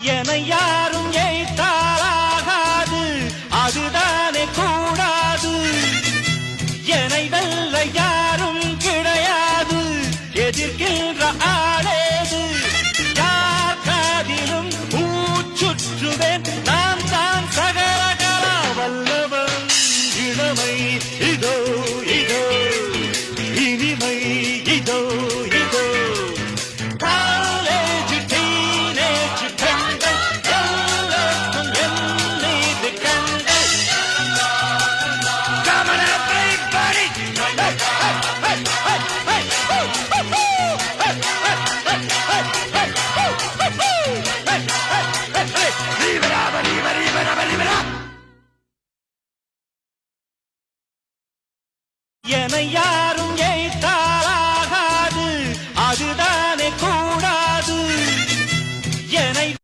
என யாரும் ஏய்த்தாலாகாது அதுதானே கூடாது. என்னை வெல்ல யாரும் கிடையாது. எதிர்க்கின்ற ஆளேது. யார் காதிலும் ஊச்சுற்றுவேன் நான் தான் சகரகரா வல்லவன். இளமை இதோ இதோ. என யாரும்